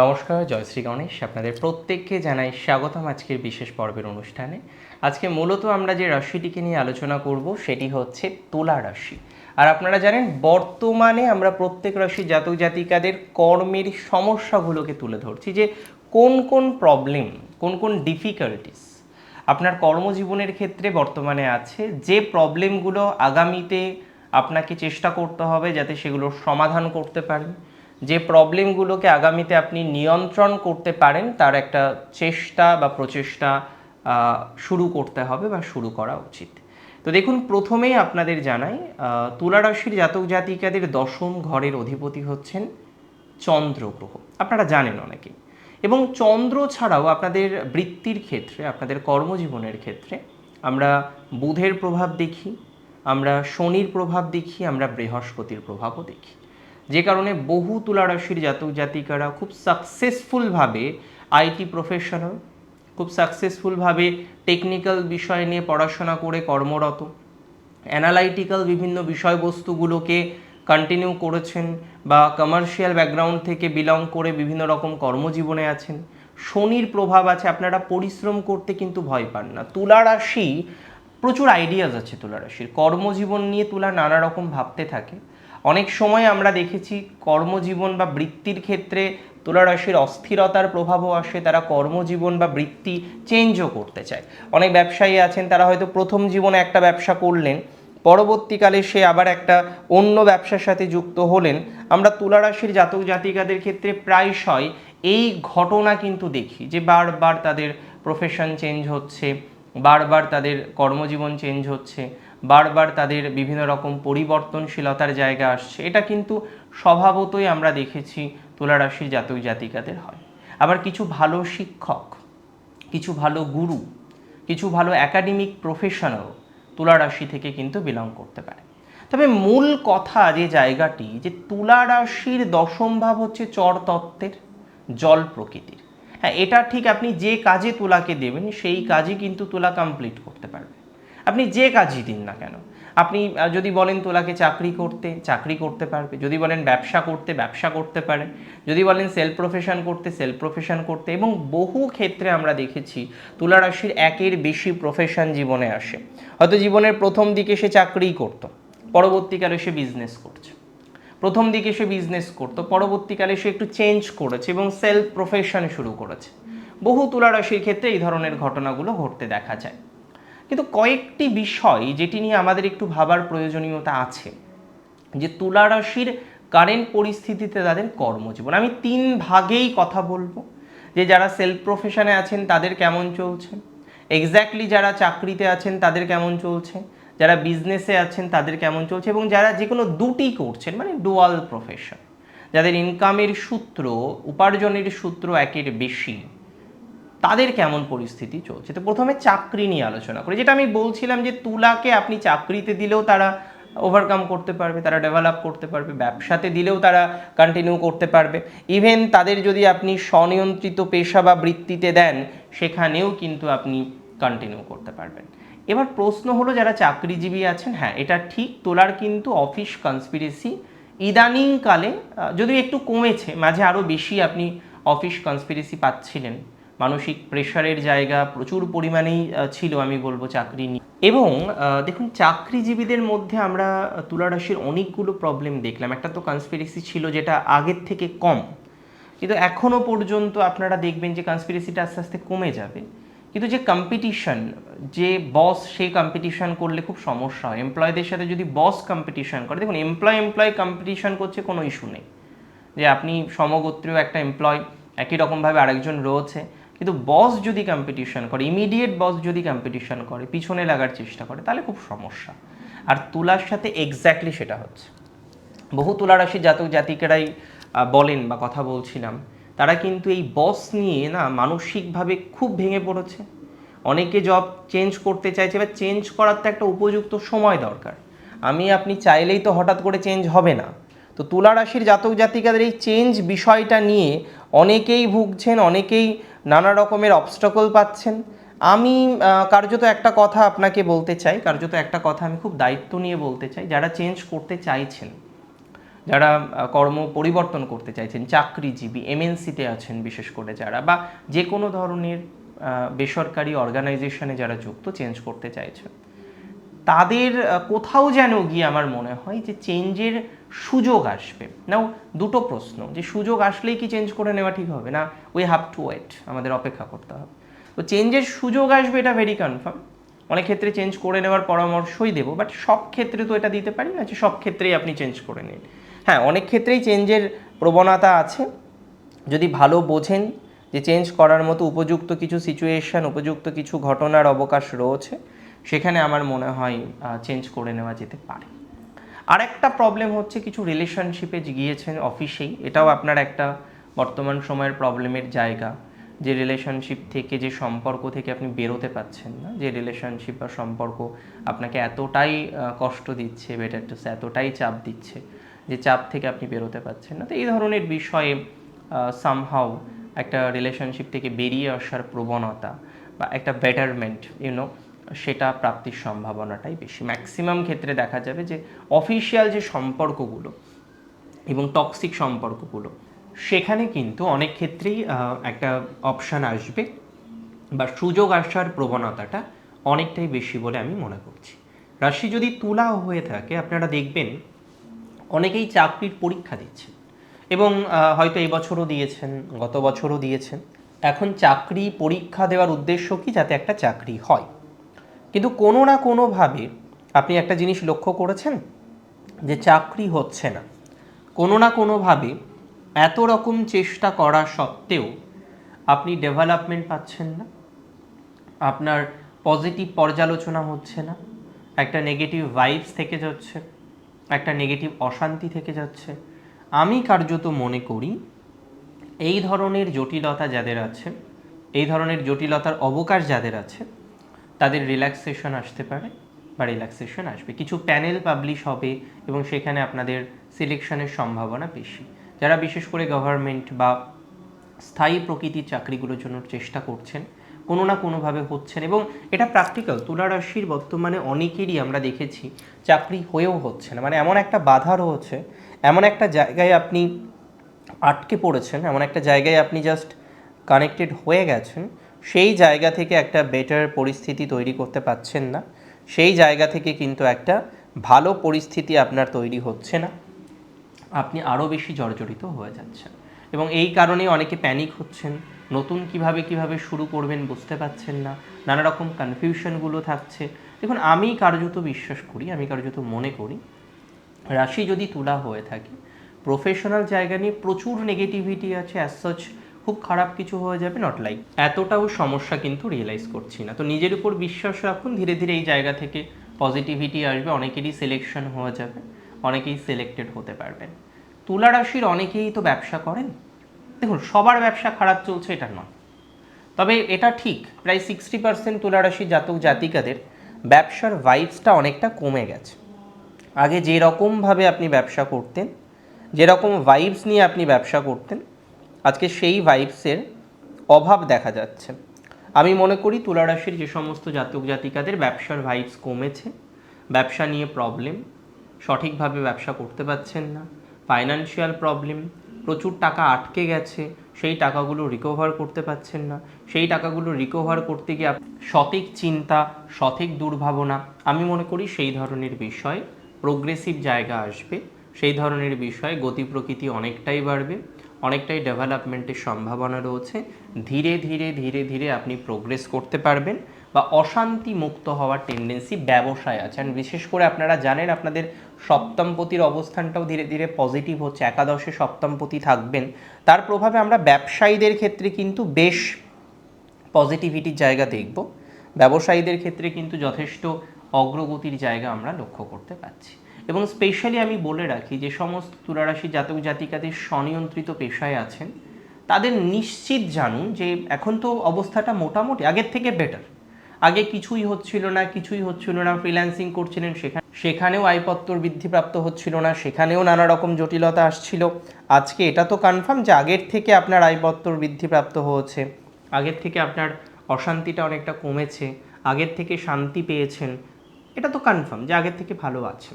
নমস্কার জয়শ্রী গণেশ। আপনাদের প্রত্যেককে জানাই স্বাগতম আজকের বিশেষ পর্বের অনুষ্ঠানে। আজকে মূলত আমরা যে রাশিটিকে নিয়ে আলোচনা করব, সেটি হচ্ছে তুলা রাশি। আর আপনারা জানেন, বর্তমানে আমরা প্রত্যেক রাশি জাতক জাতিকাদের কর্মের সমস্যাগুলোকে তুলে ধরছি যে কোন কোন প্রবলেম কোন কোন ডিফিকাল্টিস আপনার কর্মজীবনের ক্ষেত্রে বর্তমানে আছে, যে প্রবলেমগুলো আগামীতে আপনাকে চেষ্টা করতে হবে যাতে সেগুলোর সমাধান করতে পারেন। যে প্রবলেমগুলোকে আগামীতে আপনি নিয়ন্ত্রণ করতে পারেন তার একটা চেষ্টা বা প্রচেষ্টা শুরু করতে হবে বা শুরু করা উচিত। তো দেখুন প্রথমেই আপনাদের জানাই আহ, তুলা রাশির জাতক জাতিকাদের দশম ঘরের অধিপতি হচ্ছেন চন্দ্র গ্রহ আপনারা জানেন অনেকেই। এবং চন্দ্র ছাড়াও আপনাদের বৃত্তির ক্ষেত্রে আপনাদের কর্মজীবনের ক্ষেত্রে আমরা বুধের প্রভাব দেখি আমরা শনির প্রভাব দেখি আমরা বৃহস্পতির প্রভাবও দেখি। যে কারণে বহু তুলা রাশির জাতক জাতিকারা খুব সাকসেসফুলভাবে আইটি প্রফেশনাল খুব সাকসেসফুলভাবে টেকনিক্যাল বিষয় নিয়ে পড়াশোনা করে কর্মরত অ্যানালাইটিক্যাল বিভিন্ন বিষয়বস্তুগুলোকে কন্টিনিউ করেছেন বা কমার্শিয়াল ব্যাকগ্রাউন্ড থেকে বিলং করে বিভিন্ন রকম কর্মজীবনে আছেন। শনির প্রভাব আছে, আপনারা পরিশ্রম করতে কিন্তু ভয় পান না। তুলা রাশি প্রচুর আইডিয়াস আছে তুলা রাশির কর্মজীবন নিয়ে তুলা নানা রকম ভাবতে থাকে। অনেক সময় আমরা দেখেছি কর্মজীবন বা বৃত্তির ক্ষেত্রে তুলা রাশির অস্থিরতার প্রভাবও আসে, তারা কর্মজীবন বা বৃত্তি চেঞ্জও করতে চায়। অনেক ব্যবসায়ী আছেন, তারা হয়তো প্রথম জীবনে একটা ব্যবসা করলেন, পরবর্তীকালে সে আবার একটা অন্য ব্যবসার সাথে যুক্ত হলেন। আমরা তুলা রাশির জাতক জাতিকাদের ক্ষেত্রে প্রায়শই এই ঘটনা কিন্তু দেখি যে বারবার তাদের প্রফেশন চেঞ্জ হচ্ছে, বারবার তাদের কর্মজীবন চেঞ্জ হচ্ছে। বারবার তাদের বিভিন্ন রকম পরিবর্তনশীলতার জায়গা আসছে। এটা কিন্তু স্বভাবতই আমরা দেখেছি তুলা রাশির জাতক জাতিকাদের হয়। আবার কিছু ভালো শিক্ষক, কিছু ভালো গুরু, কিছু ভালো একাডেমিক প্রফেশনাল তুলা রাশি থেকে কিন্তু বিলং করতে পারে। তবে মূল কথা যে জায়গাটি, যে তুলা রাশির দশম ভাব হচ্ছে চর তত্ত্বের, জল প্রকৃতির। হ্যাঁ এটা ঠিক আপনি যে কাজে তুলাকে দেবেন, সেই কাজই কিন্তু তুলা কমপ্লিট করতে পারবে। আপনি যে কাজই দিন না কেন? আপনি যদি বলেন তোলাকে চাকরি করতে চাকরি করতে পারবে। যদি বলেন ব্যবসা করতে ব্যবসা করতে পারে। যদি বলেন সেলফ প্রফেশন করতে সেলফ প্রফেশন করতে। এবং বহু ক্ষেত্রে আমরা দেখেছি তুলা রাশির একের বেশি প্রফেশন জীবনে আসে। হয়তো জীবনের প্রথম দিকে সে চাকরিই করতো, পরবর্তীকালে সে বিজনেস করছে। প্রথম দিকে সে বিজনেস করতো, পরবর্তীকালে সে একটু চেঞ্জ করেছে এবং সেলফ প্রফেশন শুরু করেছে। বহু তুলা রাশির ক্ষেত্রে এই ধরনের ঘটনাগুলো ঘটতে দেখা যায়। কিন্তু কয়েকটি বিষয় যেটি নিয়ে আমাদের একটু ভাবার প্রয়োজনীয়তা আছে। যে তুলা রাশির কারেন্ট পরিস্থিতিতে তাদের কর্মজীবন। আমি তিন ভাগেই কথা বলব। যে যারা সেলফ প্রফেশনে আছেন তাদের কেমন চলছে? এক্স্যাক্টলি যারা চাকরিতে আছেন তাদের কেমন চলছে? যারা বিজনেসে আছেন তাদের কেমন চলছে? এবং যারা যে কোনো দুটি করছেন মানে ডুয়াল প্রফেশন যাদের ইনকামের সূত্র, উপার্জনের সূত্র একের বেশি। তাদের কেমন পরিস্থিতি চলছে? তো প্রথমে চাকরি নিয়ে আলোচনা করি। যেটা আমি বলছিলাম যে তুলাকে আপনি চাকরিতে দিলেও তারা ওভারকাম করতে পারবে, তারা ডেভেলপ করতে পারবে, ব্যবসাতে দিলেও তারা কন্টিনিউ করতে পারবে। ইভেন তাদের যদি আপনি স্বনিয়ন্ত্রিত পেশা বা বৃত্তিতে দেন, সেখানেও কিন্তু আপনি কন্টিনিউ করতে পারবেন। এবার প্রশ্ন হলো, যারা চাকরিজীবী আছেন হ্যাঁ এটা ঠিক, তোলার কিন্তু অফিস কনস্পিরেসি ইদানিংকালে যদিও একটু কমেছে, মাঝে আরও বেশি আপনি অফিস কনস্পিরেসি পাচ্ছিলেন। মানসিক প্রেশারের জায়গা প্রচুর পরিমাণেই ছিল আমি বলব চাকরি নিয়ে। এবং দেখুন চাকরিজীবীদের মধ্যে আমরা আহ, তুলা রাশির অনেকগুলো প্রবলেম দেখলাম। একটা তো কনস্পিরেসি ছিল যেটা আগের থেকে কম। কিন্তু এখনও পর্যন্ত আপনারা দেখবেন যে কনস্পিরেসিটা আস্তে আস্তে কমে যাবে। কিন্তু যে কম্পিটিশন যে বস সেই কম্পিটিশন করলে খুব সমস্যা হয়। এমপ্লয়ীদের সাথে যদি বস কম্পিটিশন করে দেখুন এমপ্লয় এমপ্লয় কম্পিটিশন করছে কোনো ইস্যু নেই। যে আপনি সমগোত্রীয় একটা এমপ্লয় একই রকমভাবে আরেকজন রয়েছে। কিন্তু বস যদি কম্পিটিশন করে ইমিডিয়েট বস যদি কম্পিটিশন করে, পিছনে লাগার চেষ্টা করে, তাহলে খুব সমস্যা। আর তুলার সাথে এক্স্যাক্টলি সেটা হচ্ছে। বহু তুলা রাশির জাতক জাতিকেরাই বলেন বা কথা বলছিলাম, তারা কিন্তু এই বস নিয়ে না মানসিকভাবে খুব ভেঙে পড়েছে। অনেকে জব চেঞ্জ করতে চাইছে বা চেঞ্জ করার তো একটা উপযুক্ত সময় দরকার। আমি, আপনি চাইলেই তো হঠাৎ করে চেঞ্জ হবে না। তো তুলা রাশির জাতক জাতিকাদের এই চেঞ্জ বিষয়টা নিয়ে অনেকেই ভুগছেন, অনেকেই নানা রকমের অবস্টকল পাচ্ছেন। আমি কার্যত একটা কথা আপনাকে বলতে চাই, কার্যত একটা কথা আমি খুব দায়িত্ব নিয়ে বলতে চাই, যারা চেঞ্জ করতে চাইছেন, যারা কর্ম পরিবর্তন করতে চাইছেন, চাকরিজীবী এমএনসিতে আছেন বিশেষ করে যারা, বা যে কোনো ধরনের বেসরকারি অর্গানাইজেশনে যারা যুক্ত চেঞ্জ করতে চাইছেন। তাদের কোথাও যেন গিয়ে আমার মনে হয় যে চেঞ্জের সুযোগ আসবে। নাও, দুটো প্রশ্ন। যে সুযোগ আসলেই কি চেঞ্জ করে নেওয়া ঠিক হবে না? উই হ্যাভ টু ওয়েট আমাদের অপেক্ষা করতে হবে। তো চেঞ্জের সুযোগ আসবে এটা ভেরি কনফার্ম অনেক ক্ষেত্রে চেঞ্জ করে নেওয়ার পরামর্শই দেবো বাট সব ক্ষেত্রে তো এটা দিতে পারি না যে সব ক্ষেত্রেই আপনি চেঞ্জ করে নিন। হ্যাঁ অনেক ক্ষেত্রেই চেঞ্জের প্রবণতা আছে। যদি ভালো বোঝেন যে চেঞ্জ করার মতো উপযুক্ত কিছু সিচুয়েশন উপযুক্ত কিছু ঘটনার অবকাশ রয়েছে সেখানে আমার মনে হয় চেঞ্জ করে নেওয়া যেতে পারে। আরেকটা প্রবলেম হচ্ছে কিছু রিলেশনশিপে গিয়েছেন অফিসেই এটাও আপনার একটা বর্তমান সময়ের প্রবলেমের জায়গা। যে রিলেশনশিপ থেকে, যে সম্পর্ক থেকে আপনি বেরোতে পাচ্ছেন না, যে রিলেশনশিপ বা সম্পর্ক আপনাকে এতটাই কষ্ট দিচ্ছে বেটার টু এতটাই চাপ দিচ্ছে, যে চাপ থেকে আপনি বেরোতে পারছেন না। তো এই ধরনের বিষয়ে সামহাউ একটা রিলেশনশিপ থেকে বেরিয়ে আসার প্রবণতা বা একটা বেটারমেন্ট ইউনো সেটা প্রাপ্তির সম্ভাবনাটাই বেশি। ম্যাক্সিমাম ক্ষেত্রে দেখা যাবে যে অফিসিয়াল যে সম্পর্কগুলো এবং টক্সিক সম্পর্কগুলো, সেখানে কিন্তু অনেক ক্ষেত্রেই একটা অপশান আসবে বা সুযোগ আসার প্রবণতাটা অনেকটাই বেশি বলে আমি মনে করছি। রাশি যদি তুলা হয়ে থাকে, আপনারা দেখবেন অনেকেই চাকরির পরীক্ষা দিচ্ছেন এবং হয়তো এই বছরও দিয়েছেন, গত বছরও দিয়েছেন। এখন চাকরি পরীক্ষা দেওয়ার উদ্দেশ্য কি? যাতে একটা চাকরি হয়। কিন্তু কোনো না কোনোভাবে আপনি একটা জিনিস লক্ষ্য করেছেন? যে চাকরি হচ্ছে না। কোনো না কোনোভাবে এত রকম চেষ্টা করা সত্ত্বেও আপনি ডেভেলপমেন্ট পাচ্ছেন না। আপনার পজিটিভ পর্যালোচনা হচ্ছে না। একটা নেগেটিভ ভাইবস থেকে যাচ্ছে, একটা নেগেটিভ অশান্তি থেকে যাচ্ছে। আমি কার্যত মনে করি এই ধরনের জটিলতা যাদের আছে, এই ধরনের জটিলতার অবকাশ যাদের আছে তাদের রিল্যাক্সেশন আসতে পারে বা রিল্যাক্সেশন আসবে। কিছু প্যানেল পাবলিশ হবে এবং সেখানে আপনাদের সিলেকশনের সম্ভাবনা বেশি। যারা বিশেষ করে গভর্নমেন্ট বা স্থায়ী প্রকৃতির চাকরিগুলোর জন্য চেষ্টা করছেন, কোনো না কোনোভাবে হচ্ছেন এবং এটা প্র্যাকটিক্যাল তুলা রাশির বর্তমানে অনেকেরই আমরা দেখেছি চাকরি হয়েও হচ্ছে না। মানে এমন একটা বাধা রয়েছে, এমন একটা জায়গায় আপনি আটকে পড়েছেন, এমন একটা জায়গায় আপনি জাস্ট কানেক্টেড হয়ে গেছেন সেই জায়গা থেকে একটা বেটার পরিস্থিতি তৈরি করতে পারছেন না। সেই জায়গা থেকে কিন্তু একটা ভালো পরিস্থিতি আপনার তৈরি হচ্ছে না। আপনি আরও বেশি জর্জরিত হয়ে যাচ্ছেন। এবং এই কারণে অনেকে প্যানিক হচ্ছেন। নতুন কীভাবে কীভাবে শুরু করবেন বুঝতে পারছেন না। নানা রকম কনফিউশনগুলো থাকছে। দেখুন, আমি কার্যত বিশ্বাস করি, আমি কার্যত মনে করি, রাশি যদি তুলা হয়ে থাকে প্রফেশনাল জায়গা নিয়ে প্রচুর নেগেটিভিটি আছে অ্যাজ সাচ খুব খারাপ কিছু হয়ে যাবে নট লাইক এতটাও সমস্যা কিন্তু রিয়েলাইজ করছি না। তো নিজের উপর বিশ্বাস রাখুন, ধীরে ধীরে এই জায়গা থেকে পজিটিভিটি আসবে, অনেকেরই সিলেকশন হয়ে যাবে, অনেকেই সিলেক্টেড হতে পারবেন। তুলা রাশির অনেকেই তো ব্যবসা করেন। দেখুন, সবার ব্যবসা খারাপ চলছে, এটা নয়। তবে এটা ঠিক, প্রায় সিক্সটি পার্সেন্ট তুলারাশি জাতক জাতিকাদের ব্যবসার ভাইবসটা অনেকটা কমে গেছে। আগে যেরকমভাবে আপনি ব্যবসা করতেন, যেরকম ভাইবস নিয়ে আপনি ব্যবসা করতেন আজকে সেই ভাইবসের অভাব দেখা যাচ্ছে। আমি মনে করি তুলারাশির যে সমস্ত জাতক জাতিকাদের ব্যবসার ভাইবস কমেছে, ব্যবসা নিয়ে প্রবলেম সঠিকভাবে ব্যবসা করতে পারছেন না ফাইনান্সিয়াল প্রবলেম প্রচুর টাকা আটকে গেছে, সেই টাকাগুলো রিকভার করতে পারছেন না, সেই টাকাগুলো রিকভার করতে গিয়ে সঠিক চিন্তা, সঠিক দুর্ভাবনা, আমি মনে করি সেই ধরনের বিষয় প্রোগ্রেসিভ জায়গা আসবে, সেই ধরনের বিষয়ে গতি প্রকৃতি অনেকটাই বাড়বে। অনেকটাই ডেভেলপমেন্টের সম্ভাবনা রয়েছে। ধীরে ধীরে ধীরে ধীরে আপনি প্রোগ্রেস করতে পারবেন বা অশান্তি মুক্ত হওয়ার টেন্ডেন্সি ব্যবসায় আছে। And বিশেষ করে আপনারা জানেন, আপনাদের সপ্তমপতির অবস্থানটাও ধীরে ধীরে পজিটিভ হচ্ছে। একাদশে সপ্তমপতি থাকবেন। তার প্রভাবে আমরা ব্যবসায়ীদের ক্ষেত্রে কিন্তু বেশ পজিটিভিটির জায়গা দেখব। ব্যবসায়ীদের ক্ষেত্রে কিন্তু যথেষ্ট অগ্রগতির জায়গা আমরা লক্ষ্য করতে পারছি। এবং স্পেশালি আমি বলে রাখি যে সমস্ত তুলারাশি জাতক জাতিকাদের স্বনিয়ন্ত্রিত পেশায় আছেন, তাদের নিশ্চিত জানুন যে এখন তো অবস্থাটা মোটামুটি আগের থেকে বেটার আগে কিছুই হচ্ছিল না, কিছুই হচ্ছিল না ফ্রিল্যান্সিং করছিলেন, সেখানে সেখানেও আয়পত্তর বৃদ্ধিপ্রাপ্ত হচ্ছিল না, সেখানেও নানা রকম জটিলতা আসছিল। আজকে এটা তো কনফার্ম যে আগের থেকে আপনার আয়পত্তর বৃদ্ধিপ্রাপ্ত হয়েছে। আগের থেকে আপনার অশান্তিটা অনেকটা কমেছে, আগের থেকে শান্তি পেয়েছেন, এটা তো কনফার্ম যে আগের থেকে ভালো আছে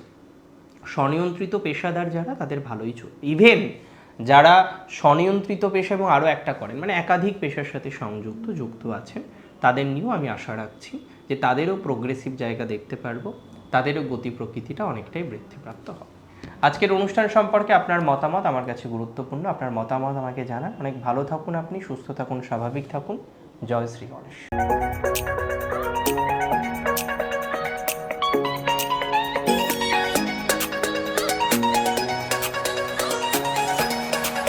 স্বনিয়ন্ত্রিত পেশাদার যারা, তাদের ভালোই চলবে ইভেন যারা স্বনিয়ন্ত্রিত পেশা এবং আরও একটা করেন মানে একাধিক পেশার সাথে সংযুক্ত, যুক্ত আছেন, তাদের নিয়েও আমি আশা রাখছি যে তাদেরও প্রোগ্রেসিভ জায়গা দেখতে পারব, তাদেরও গতি প্রকৃতিটা অনেকটাই বৃদ্ধিপ্রাপ্ত হবে। আজকের অনুষ্ঠান সম্পর্কে আপনার মতামত আমার কাছে গুরুত্বপূর্ণ, আপনার মতামত আমাকে জানান। অনেক ভালো থাকুন আপনি, সুস্থ থাকুন, স্বাভাবিক থাকুন। জয় শ্রী গণেশ।